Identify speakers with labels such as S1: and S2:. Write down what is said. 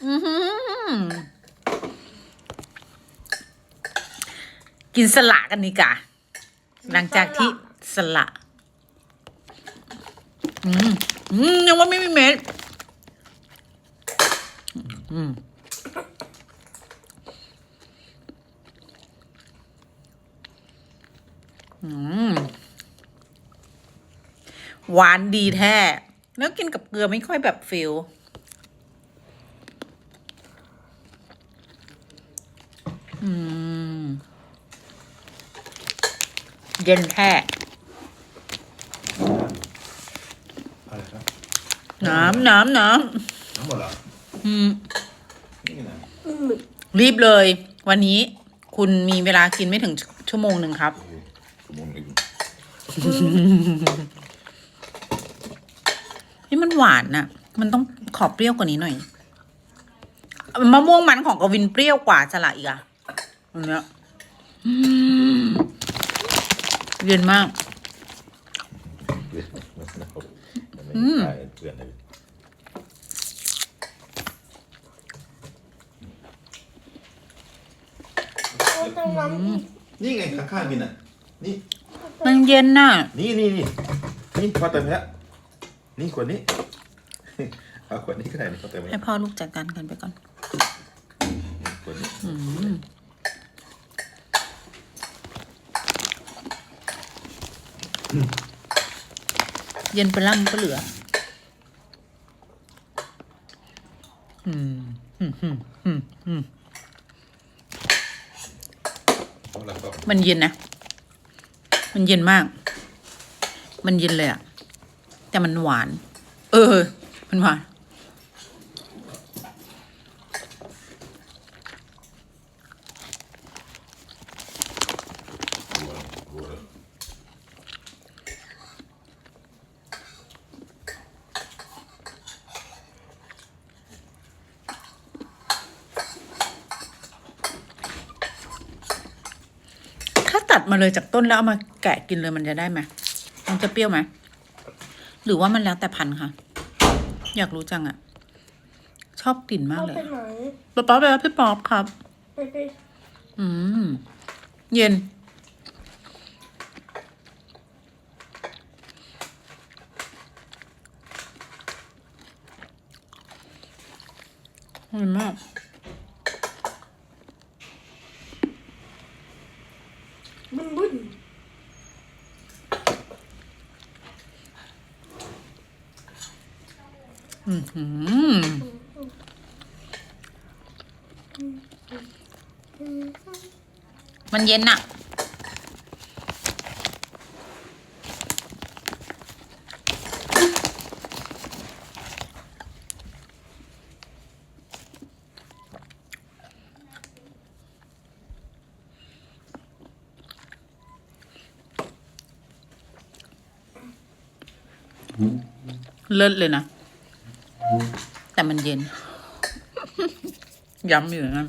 S1: กินสละกันนี่กะ หลังจากที่สละ อืมอืมยังว่าไม่มีเม็ดอืมหวานดีแท้ แล้วกินกับเกลือไม่ค่อยแบบฟิลอืม เย็นแท้
S2: อะไรครับ
S1: น้ำน้ำน้
S2: ทั้งหมดเหรอำ
S1: อืม
S2: นี่นะ
S1: รีบเลย วันนี้ คุณมีเวลากินไม่ถึงชั่วโมงหนึ่งครับ
S2: โอ้โหชั่วโมงหนึ่ง
S1: นี่มันหวานน่ะ มันต้องขอเปรี้ยวกว่านี้หน่อยมะม่วงมันของกวินเปรี้ยวกว่าสละอีกอะ อันเนี้ยอืมเย็นมาก
S2: เพื่อนมันเอามันไม่
S1: อืม
S2: ได้เพื่อนเลย
S3: ตรงนั้นอีก
S2: นี่ไงข้างๆมินอะ นี่
S1: มันเย็นน่ะ
S2: นี่นี่นี่นี่พอเติมแล้วนี่ขวดนี้ เอาขวดนี้ก็ได้นี่พอเติม
S1: ให้
S2: แล้ว
S1: พ่อลูกจัดการกันไปก่อน
S2: ขวดนี้
S1: อืม เย็นไปล่ำก็เหลือ อืมอืมอืมอืมอืมมันเย็นนะ มันเย็นมาก มันเย็นเลยอะแต่มันหวาน เออ มันหวาน
S2: บัวเลย
S1: ถ้า ตัดมาเลยจากต้นแล้วเอามาแกะกินเลยมันจะได้ไหมมันจะเปรี้ยวไหมหรือว่ามันแล้วแต่พันธุ์ค่ะ อยากรู้จังอะชอบกลิ่นมาก
S3: เอา
S1: เลย
S3: ไปไหน
S1: ป๊าป๊าไปแล้วพี่ป๊อปครับ
S3: ไปไป
S1: อืม เย็น อร่อยมาก
S3: บึ้นบึ้น
S1: อือหือมันเย็นอะ เลิศเลยนะ แต่มันเย็น ย้ำอยู่อย่างนั้น